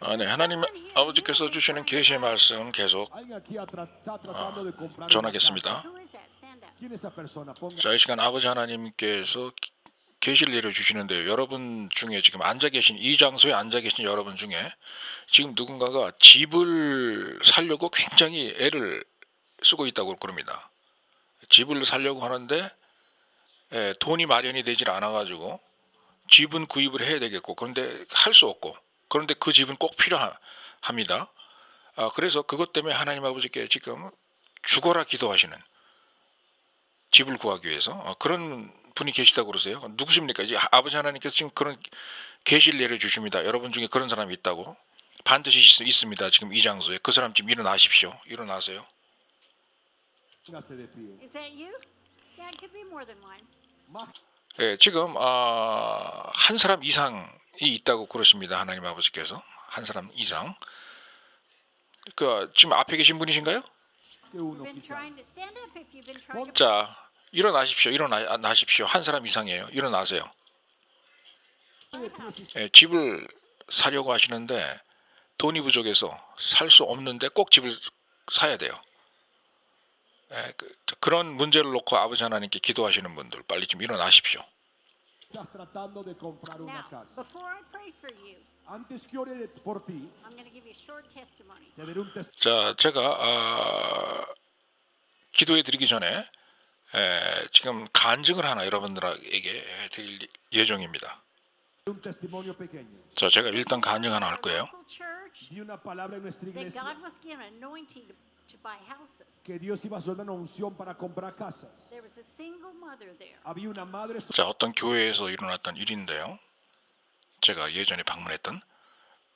아, 네. 하나님 아버지께서 주시는 계시의 말씀 계속 una 전하겠습니다. 자, 이 시간 아버지 하나님께서 계시를 내려 주시는데요. 여러분 중에 지금 앉아 계신 이 장소에 앉아 계신 여러분 중에 지금 누군가가 집을 살려고 굉장히 애를 쓰고 있다고 그럽니다. 집을 살려고 하는데 예, 돈이 마련이 되질 않아 가지고 집은 구입을 해야 되겠고 그런데 할 수 없고 그런데 그 집은 꼭 필요합니다. 아, 그래서 그것 때문에 하나님 아버지께 지금 죽어라 기도하시는 집을 구하기 위해서 어, 그런 분이 계시다고 그러세요. 누구십니까? 이제 하- 아버지 하나님께서 지금 그런 계시를 내려 주십니다. 여러분 중에 그런 사람이 있다고 반드시 있, 있습니다. 지금 이 장소에 그 사람 지금 일어나십시오. 일어나세요. 예, 지금 아, 한 사람 이상이 있다고 그러십니다. 하나님 아버지께서 한 사람 이상. 그 지금 앞에 계신 분이신가요? 자, 일어나십시오. 일어나십시오. 한 사람 이상이에요. 일어나세요. 예, 집을 사려고 하시는데 돈이 부족해서 살 수 없는데 꼭 집을 사야 돼요. 예, 그, 런 문제를 놓고 아버지 하나님께 기도하시는 분들 빨리 좀 일어나십시오. Estás tratando de comprar una Now, casa. before I pray for you, Antes que ore de- por ti, I'm going to give you a short testimony. te daré un testimonio. 자, 제가 아, 기도해 드리기 전에 에, 지금 간증을 하나 여러분들에게 드릴 예정입니다. un testimonio pequeño. 자, 제가 일단 간증 하나 할 거예요. local church, Di una palabra en nuestra that iglesia God was given anointing to, to buy houses. que Dios iba a hacer una unción para comprar casas. There was a single mother there. Había una madre 자, 어떤 교회에서 일어났던 일인데요. 제가 예전에 방문했던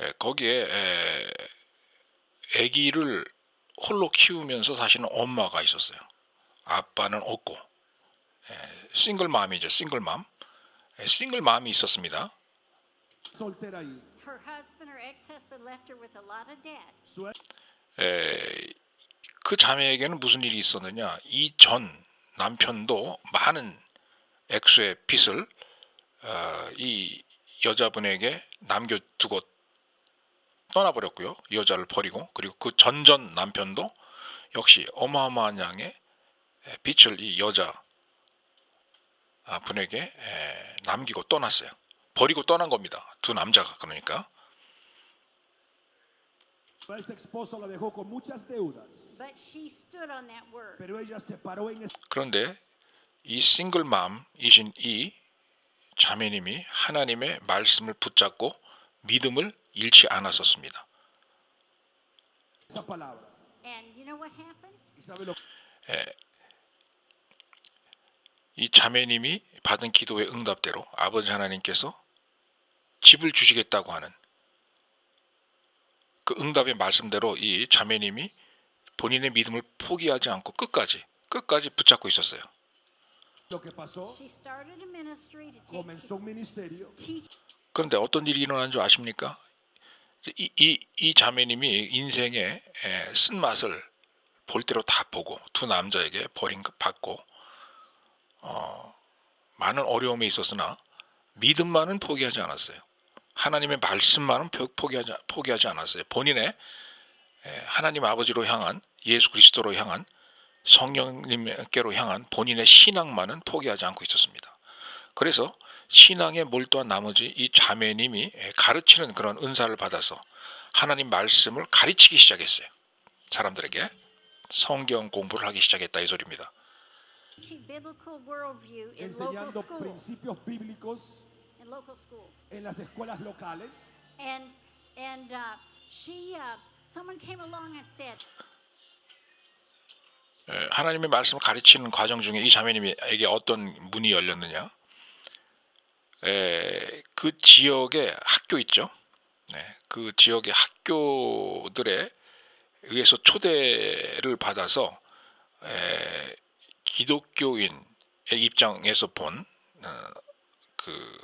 에, 거기에 에, 아기를 홀로 키우면서 사시는 엄마가 있었어요. 아빠는 없고 에, 싱글맘이죠, 싱글맘. 에, 싱글맘이 있었습니다. soltera ahí. Her husband, her ex-husband, left her with a lot of debt. Su 에, 그 자매에게는 무슨 일이 있었느냐? 이 전 남편도 많은 액수의 빚을 어, 이 여자분에게 남겨두고 떠나버렸고요. 이 여자를 버리고 그리고 그 전전 남편도 역시 어마어마한 양의 에, 빚을 이 여자 아, 분에게 에, 남기고 떠났어요. 버리고 떠난 겁니다. 두 남자가 그러니까. Pero ella se paró en 그런데 이 싱글맘이신 이 자매님이 하나님의 말씀을 붙잡고 믿음을 잃지 않았었습니다. esa palabra. And you know what happened? ¿Y sabe lo 이 자매님이 받은 기도의 응답대로 아버지 하나님께서 집을 주시겠다고 하는 그 응답의 말씀대로 이 자매님이 본인의 믿음을 포기하지 않고 끝까지 끝까지 붙잡고 있었어요. 그런데 어떤 일이 일어난 줄 아십니까? 이, 이, 이 자매님이 인생의 에, 쓴맛을 볼 대로 다 보고 두 남자에게 버린 것 받고 어, 많은 어려움이 있었으나 믿음만은 포기하지 않았어요. 하나님의 말씀만은 포- 포기하지, 포기하지 않았어요. 본인의 에, 하나님 아버지로 향한 예수 그리스도로 향한 성령님께로 향한 본인의 신앙만은 포기하지 않고 있었습니다. 그래서 신앙에 몰두한 나머지 이 자매님이 가르치는 그런 은사를 받아서 하나님 말씀을 가르치기 시작했어요. 사람들에게 성경 공부를 하기 시작했다 이 소리입니다. 하나님의 말씀을 가르치는 과정 중에 이 자매님에게 어떤 문이 열렸느냐? 에, 그 지역의 학교 있죠. 네, 그 지역의 학교들에 의해서 초대를 받아서 에, 기독교인의 입장에서 본 어, 그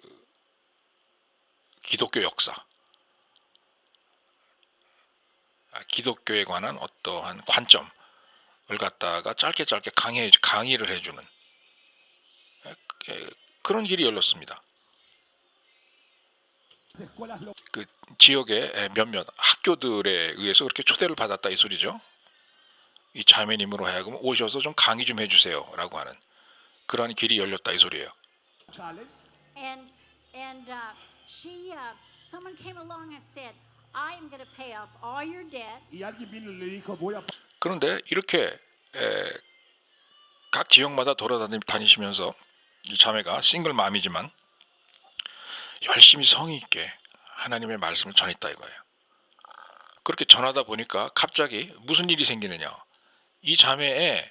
기독교 역사, 아, 기독교에 관한 어떠한 관점 을 갖다가 짧게 짧게 강의 강의를 해주는 그런 길이 열렸습니다. 그 지역의 몇몇 학교들에 의해서 그렇게 초대를 받았다 이 소리죠. 이 자매님으로 하여금 오셔서 좀 강의 좀 해주세요라고 하는 그러한 길이 열렸다 이 소리예요. And and uh, she, uh, someone came along and said, "I am going to pay off all your debt." 그런데 이렇게 에, 각 지역마다 돌아다니시면서 이 자매가 싱글맘이지만 열심히 성의 있게 하나님의 말씀을 전했다 이거예요. 그렇게 전하다 보니까 갑자기 무슨 일이 생기느냐? 이 자매의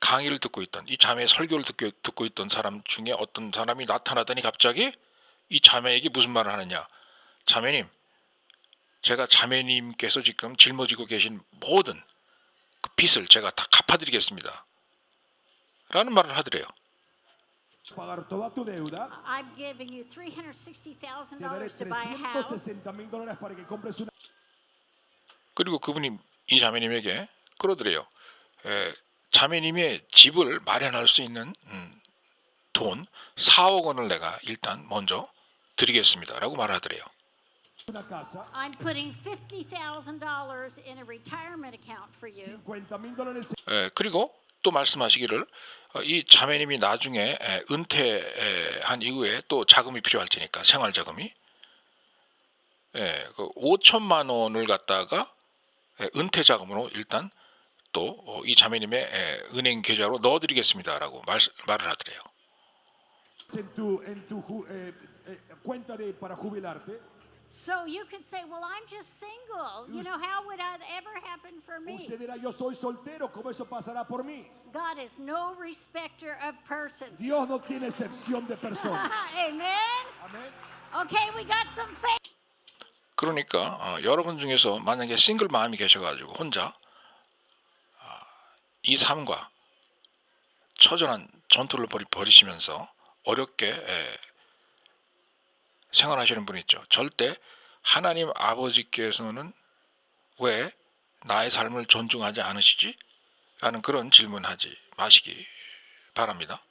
강의를 듣고 있던 이 자매의 설교를 듣고, 듣고 있던 사람 중에 어떤 사람이 나타나더니 갑자기 이 자매에게 무슨 말을 하느냐? 자매님, 제가 자매님께서 지금 짊어지고 계신 모든 그 빚을 제가 다 갚아드리겠습니다. 라는 말을 하더래요. pagar toda tu deuda. I'm giving you three hundred sixty thousand Te daré dollars to buy a house. 360 mil dólares para que compres una 그리고 그분이 이 자매님에게 끌어들여요. 에, 자매님의 집을 마련할 수 있는 음, 돈 4억 원을 내가 일단 먼저 드리겠습니다라고 말하더래요. Una casa. I'm putting fifty thousand dollars in a retirement account for you. 50 mil dólares 에, 그리고 또 말씀하시기를 어, 이 자매님이 나중에 에, 은퇴한 이후에 또 자금이 필요할 테니까 생활 자금이 예, 그 5천만 원을 갖다가 에, 은퇴 자금으로 일단 또 이 자매님의 에, 은행 계좌로 넣어드리겠습니다라고 말, 말을 하더래요. en tu, en tu ju- eh, eh, cuenta de, para jubilarte. So you could say, "Well, I'm just single. You know, how would that ever happen for me?" Usted dirá, yo soy soltero, ¿cómo eso pasará por mí? God is no respecter of persons. Dios no tiene excepción de personas. Amen. Amén. Okay, we got some faith. 그러니까 어, 여러분 중에서 만약에 싱글 마음이 계셔가지고 혼자 아, 이 삶과 처절한 전투를 벌이, 벌이시면서 어렵게 에, 생활하시는 분 있죠. 절대 하나님 아버지께서는 왜 나의 삶을 존중하지 않으시지? 라는 그런 질문하지 마시기 바랍니다.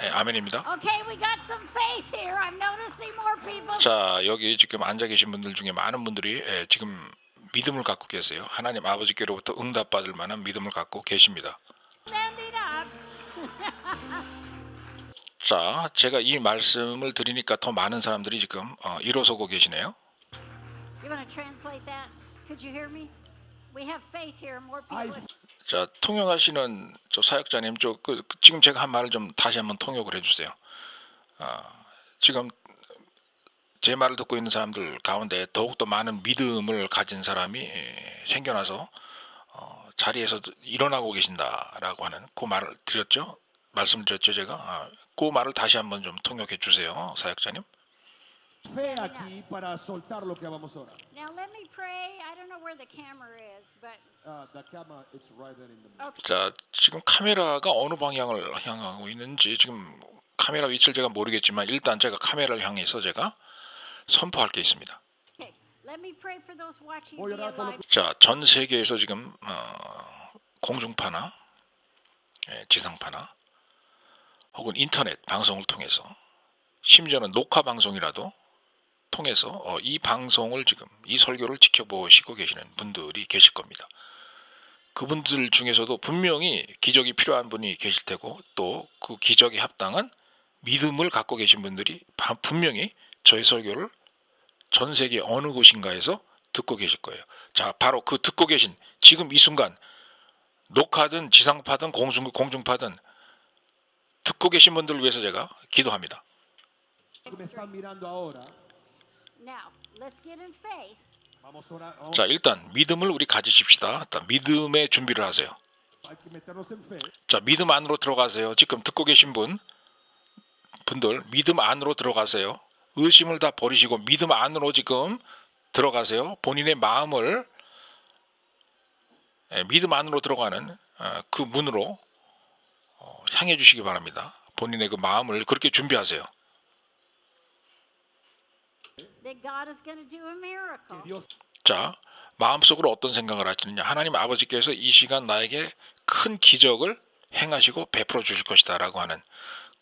예, 아멘입니다. Okay, we got some faith here. I'm noticing more people. 자 여기 지금 앉아 계신 분들 중에 많은 분들이 예, 지금 믿음을 갖고 계세요. 하나님 아버지께로부터 응답받을 만한 믿음을 갖고 계십니다. 자 제가 이 말씀을 드리니까 더 많은 사람들이 지금 어, 일어서고 계시네요. You want to translate that? Could you hear me? We have faith here. More Hay people. 자 통역하시는 저 사역자님 저 그, 그 지금 제가 한 말을 좀 다시 한번 통역을 해주세요. 아, 지금 제 말을 듣고 있는 사람들 가운데 더욱 더 많은 믿음을 가진 사람이 예, 생겨나서 어, 자리에서 일어나고 계신다라고 하는 그 말을 드렸죠. 말씀드렸죠 제가. 아, 그 말을 다시 한번 좀 통역해 주세요, 사역자님. fe aquí para soltar lo que vamos a orar. Now let me pray. I don't know where the camera is, but Uh, the camera, it's right there in the middle. okay. 자 지금 카메라가 어느 방향을 향하고 있는지 지금 카메라 위치를 제가 모르겠지만 일단 제가 카메라를 향해서 제가 선포할 게 있습니다. Okay. Let me pray for those watching Voy a via orar por lo live. 자 전 세계에서 지금 어, 공중파나 예, 지상파나 혹은 인터넷 방송을 통해서 심지어는 녹화 방송이라도 통해서 어, 이 방송을 지금 이 설교를 지켜보시고 계시는 분들이 계실 겁니다. 그분들 중에서도 분명히 기적이 필요한 분이 계실 테고 또 그 기적에 합당한 믿음을 갖고 계신 분들이 바- 분명히 저희 설교를 전 세계 어느 곳인가에서 듣고 계실 거예요. 자, 바로 그 듣고 계신 지금 이 순간 녹화든 지상파든 공중 공중파든 듣고 계신 분들을 위해서 제가 기도합니다. 자, 일단 믿음을 우리 가지십시다. 일단 믿음의 준비를 하세요. 자, 믿음 안으로 들어가세요. 지금 듣고 계신 분 분들 믿음 안으로 들어가세요. 의심을 다 버리시고 믿음 안으로 지금 들어가세요. 본인의 마음을 예, 믿음 안으로 들어가는 어, 그 문으로 어, 향해 주시기 바랍니다. 본인의 그 마음을 그렇게 준비하세요. 자, 마음속으로 어떤 생각을 하시느냐? 하나님 아버지께서 이 시간 나에게 큰 기적을 행하시고 베풀어 주실 것이다 라고 하는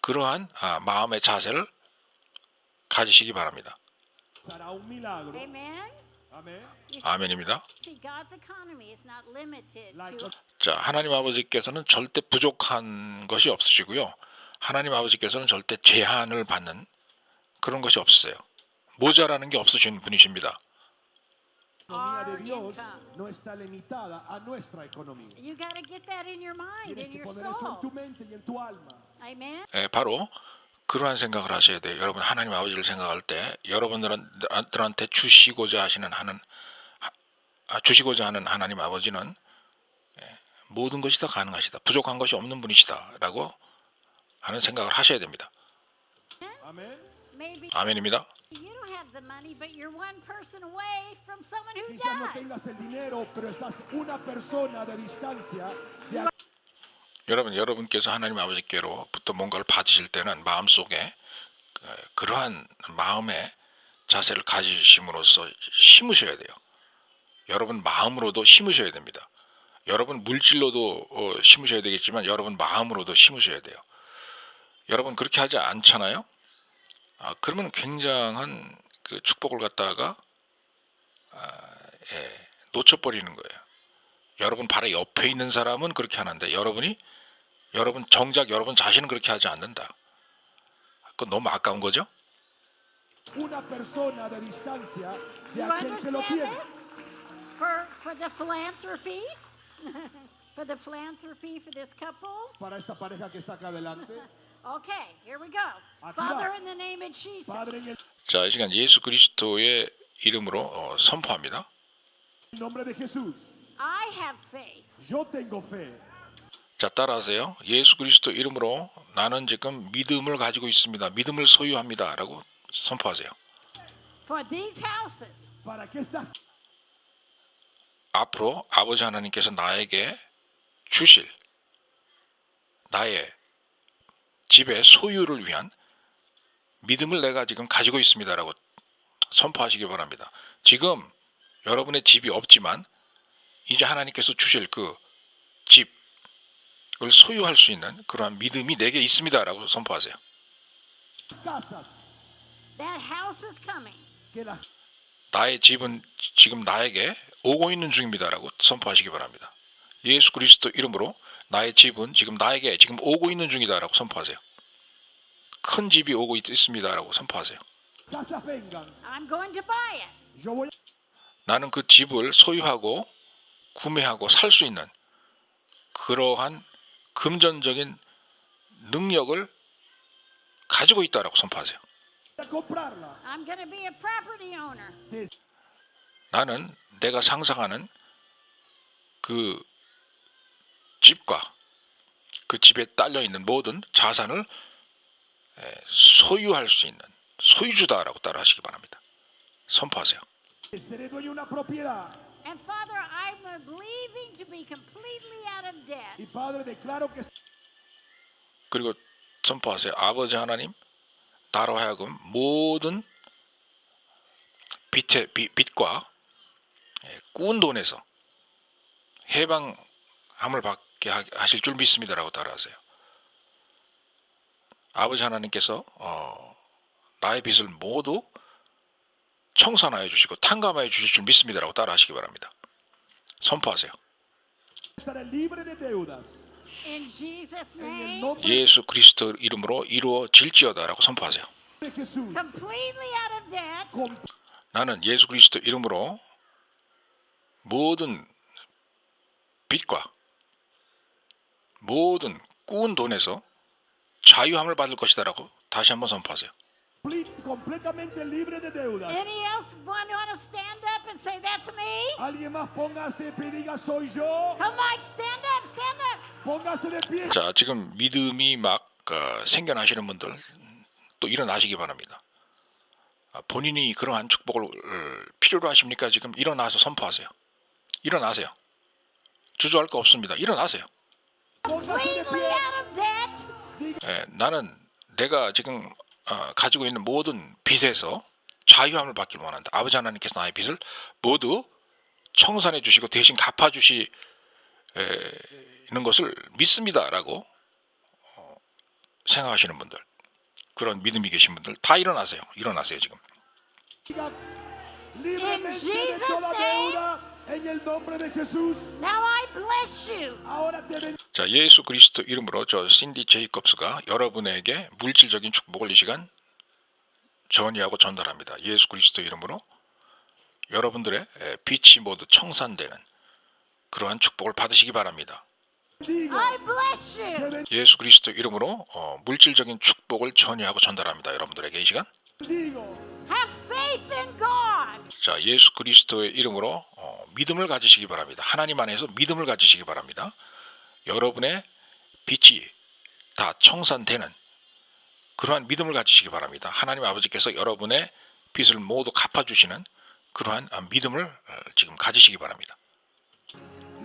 그러한 아, 마음의 자세를 가지시기 바랍니다. Amen. 아멘입니다. see, God's economy is not limited La to 자, 하나님 아버지께서는 절대 부족한 것이 없으시고요. 하나님 아버지께서는 절대 제한을 받는 그런 것이 없으세요. 모자라는 게 없으신 분이십니다. 예, 바로 그러한 생각을 하셔야 돼요. 여러분 하나님 아버지를 생각할 때 여러분들한테 주시고자 하시는 하는 하- 아, 주시고자 하는 하나님 아버지는 예, 모든 것이 다 가능하시다. 부족한 것이 없는 분이시다라고 하는 생각을 하셔야 됩니다. Maybe 아멘입니다. 여러분 여러분께서 하나님 아버지께로부터 뭔가를 받으실 때는 마음속에 그- 그러한 마음의 자세를 가지심으로써 심으셔야 돼요. 여러분 마음으로도 심으셔야 됩니다. 여러분 물질로도 어, 심으셔야 되겠지만 여러분 마음으로도 심으셔야 돼요. 여러분 그렇게 하지 않잖아요. 아, 그러면 굉장한 그 축복을 갖다가 아, 예, 놓쳐버리는 거예요. 여러분 바로 옆에 있는 사람은 그렇게 하는데 여러분이 여러분 정작 여러분 자신은 그렇게 하지 않는다. 그건 너무 아까운 거죠? una persona de distancia de You aquel que lo tiene. For for the philanthropy, for the philanthropy for this couple. Para esta pareja que está acá adelante, Okay, here we go. Father, in the name of Jesus, Padre, en el 자, 이 시간 예수 그리스도의 이름으로 어, 선포합니다. nombre de Jesús, I have faith. yo tengo fe. 자, 따라하세요. 예수 그리스도 이름으로 나는 지금 믿음을 가지고 있습니다. 믿음을 소유합니다라고 선포하세요. For these houses. 앞으로 아버지 하나님께서 나에게 주실 나의 집의 소유를 위한 믿음을 내가 지금 가지고 있습니다라고 선포하시기 바랍니다. 지금 여러분의 집이 없지만 이제 하나님께서 주실 그 집 을 소유할 수 있는 그러한 믿음이 내게 있습니다라고 선포하세요. Casas, that house is coming. que las 나의 집은 지금 나에게 오고 있는 중입니다라고 선포하시기 바랍니다. 예수 그리스도 이름으로 나의 집은 지금 나에게 지금 오고 있는 중이다라고 선포하세요. 큰 집이 오고 있, 있습니다라고 선포하세요. casas vengan, I'm going to buy it. yo voy 나는 그 집을 소유하고 구매하고 살 수 있는 그러한 금전적인 능력을 가지고 있다라고 선포하세요. a comprarla. I'm going to be a property owner. Te- 나는 내가 상상하는 그 집과 그 집에 딸려 있는 모든 자산을 에, 소유할 수 있는 소유주다라고 따라하시기 바랍니다. 선포하세요. And Father, I'm believing to be completely out of debt. Y Padre, declaro que 그리고 선포하세요. 아버지 하나님, 나로 하여금 모든 빚, 빚과 에, 꾸은 돈에서 해방함을 받게 하- 하실 줄 믿습니다라고 따라하세요. 아버지 하나님께서 어, 나의 빚을 모두 청산하여 주시고 탕감하여 주실 줄 믿습니다라고 따라하시기 바랍니다. 선포하세요. 예수 그리스도 이름으로 이루어질지어다라고 선포하세요. 나는 예수 그리스도 이름으로 모든 빚과 모든 꾸은 돈에서 자유함을 받을 것이다라고 다시 한번 선포하세요. Completamente libre de deudas. Any else want to stand up and say, That's me? Alguien más póngase y diga soy yo. Come on, stand up, stand up. Póngase de pie. 자, 지금 믿음이 막 어, 생겨나시는 분들 또 일어나시기 바랍니다. 아, 본인이 그러한 축복을 어, 필요로 하십니까? 지금 일어나서 선포하세요. 일어나세요. 주저할 거 없습니다. 일어나세요. Póngase de Completely pie. out of debt. 예, 나는 내가 지금 어, 가지고 있는 모든 빚에서 자유함을 받길 원한다. 아버지 하나님께서 나의 빚을 모두 청산해 주시고 대신 갚아 주시는 것을 믿습니다라고 어, 생각하시는 분들 그런 믿음이 계신 분들 다 일어나세요. 일어나세요 지금. En el nombre de Jesús. Now I bless you. Ahora te bendigo. 자 예수 그리스도 이름으로 저 신디 제이콥스가 여러분에게 물질적인 축복을 이 시간 전이하고 전달합니다. 예수 그리스도 이름으로 여러분들의 에, 빛이 모두 청산되는 그러한 축복을 받으시기 바랍니다. I bless you. 예수 그리스도 이름으로 어, 물질적인 축복을 전이하고 전달합니다. 여러분들에게 이 시간 faith in God. 자 예수 그리스도의 이름으로 어, 믿음을 가지시기 바랍니다. 하나님 안에서 믿음을 가지시기 바랍니다. 여러분의 빛이 다 청산되는 그러한 믿음을 가지시기 바랍니다. 하나님 아버지께서 여러분의 빚을 모두 갚아주시는 그러한 아, 믿음을 어, 지금 가지시기 바랍니다.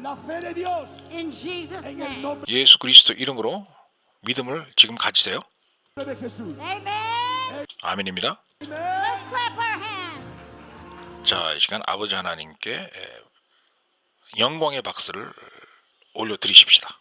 La fe de Dios In Jesus' en el name. nombre 예수 그리스도 이름으로 믿음을 지금 가지세요. Jesús. 아멘입니다. 자, 이 시간 아버지 하나님께 에, 영광의 박수를 올려 드리십시다.